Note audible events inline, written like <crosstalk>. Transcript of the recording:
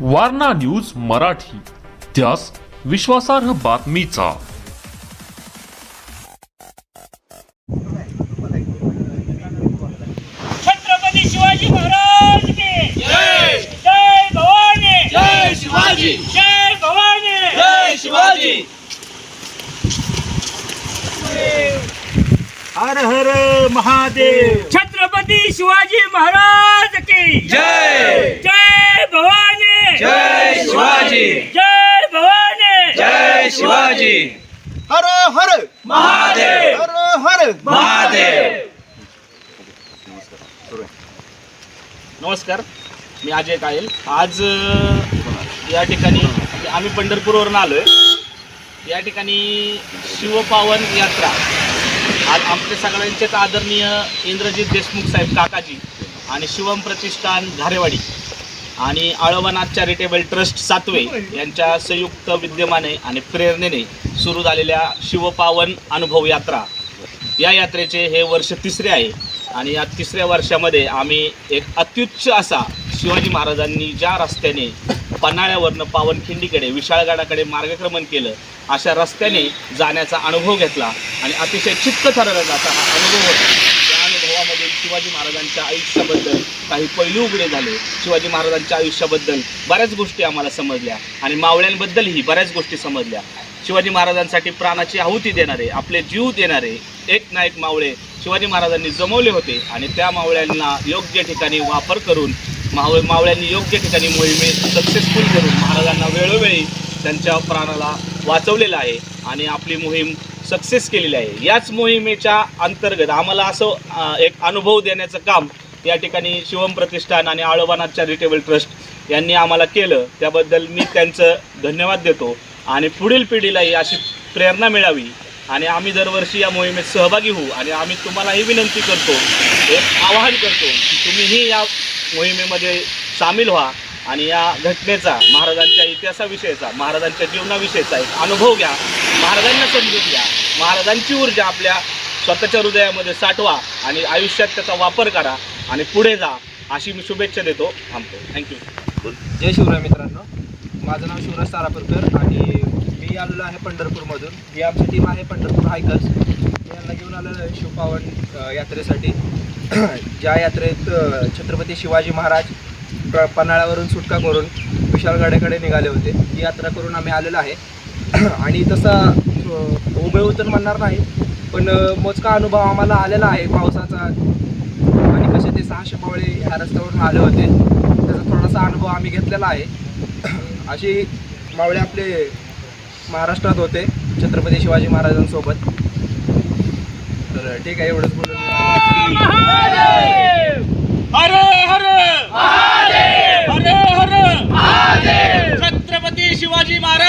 Warna news Marathi. त्यास विश्वासार्ह बातमीचा. छत्रपती शिवाजी महाराज की. जय जय भवानी. जय शिवाजी. जय भवानी. जय शिवाजी. हर हर महादेव. छत्रपती शिवाजी महाराज की. जय जय शिवाजी। जय भवानी। जय शिवाजी। हर हर। महादेव। हर हर। महादेव। नमस्कार मी अजय कायल. आज अ, या ठिकाणी आम्ही पंढरपूरवरून आलो आहे या ठिकाणी शिवपावन यात्रा. आज आमचे सगळ्यांचेच आदरणीय इंद्रजित देशमुख साहेब काकाजी आणि शिवम प्रतिष्ठान घारेवाडी आणि आळवनाथ चॅरिटेबल ट्रस्ट सातवे यांच्या संयुक्त विद्यमाने आणि प्रेरणेने सुरू झालेल्या शिवपावन अनुभव यात्रा. या यात्रेचे हे वर्ष तिसरे आहे आणि या तिसऱ्या वर्षामध्ये आम्ही एक अत्युच्च असा शिवाजी महाराजांनी ज्या रस्त्याने पन्हाळ्यावरनं पावनखिंडीकडे विशाळगडाकडे मार्गक्रमण केलं अशा रस्त्याने जाण्याचा अनुभव घेतला आणि अतिशय चित्त ठरवण्याचा जाता हा अनुभव होता. शिवाजी महाराजांच्या आयुष्याबद्दल काही पैलू उघडे झाले. शिवाजी महाराजांच्या आयुष्याबद्दल बऱ्याच गोष्टी आम्हाला समजल्या आणि मावळ्यांबद्दलही बऱ्याच गोष्टी समजल्या. शिवाजी महाराजांसाठी प्राणाची आहुती देणारे आपले जीव देणारे एक ना एक मावळे शिवाजी महाराजांनी जमवले होते आणि त्या मावळ्यांना योग्य ठिकाणी वापर करून मावळ मावळ्यांनी योग्य ठिकाणी मोहिमे सक्सेसफुल करून महाराजांना वेळोवेळी त्यांच्या प्राणाला वाचवलेलं आहे आणि आपली मोहीम सक्सेस केलेली आहे. याच मोहिमेच्या अंतर्गत आम्हाला असं एक अनुभव देण्याचं काम या ठिकाणी शिवम प्रतिष्ठान आणि आळोबानाथ चॅरिटेबल ट्रस्ट यांनी आम्हाला केलं. त्याबद्दल मी त्यांचं धन्यवाद देतो आणि पुढील पिढीलाही अशी प्रेरणा मिळावी आणि आम्ही दरवर्षी या मोहिमेत सहभागी होऊ आणि आम्ही तुम्हालाही विनंती करतो एक आवाहन करतो की तुम्हीही या मोहिमेमध्ये सामील व्हा. आणि या घटनेचा महाराजांच्या इतिहासाविषयीचा महाराजांच्या जीवनाविषयीचा एक अनुभव घ्या. महाराजांना समजून घ्या. महाराजांची ऊर्जा आपल्या स्वतःच्या हृदयामध्ये साठवा आणि आयुष्यात त्याचा वापर करा आणि पुढे जा अशी मी शुभेच्छा देतो थांबतो. थँक्यू जय शिवराय मित्रांनो. माझं नाव शिवराज सारापूरकर आणि मी आलेलो आहे पंढरपूरमधून. ही आमची टीम आहे पंढरपूर हायकर्स मी यांना घेऊन आलेलो आहे शिवपावन यात्रेसाठी. <clears throat> ज्या यात्रेत छत्रपती शिवाजी महाराज पन्हाळ्यावरून सुटका करून विशाळगडाकडे निघाले होते. ही यात्रा करून आम्ही आलेलो आहे. <clears throat> आणि तसा अ, तर म्हणणार नाही पण मोजका अनुभव आम्हाला आलेला आहे पावसाचा. आणि कसे ते सहाशे मावळे ह्या रस्त्यावरून आले होते त्याचा थोडासा अनुभव आम्ही घेतलेला आहे. <clears throat> अशी मावळे आपले महाराष्ट्रात होते छत्रपती शिवाजी महाराजांसोबत. तर ठीक आहे एवढंच बोलून. हरे हरे! हरे हरे! छत्रपती शिवाजी महाराज!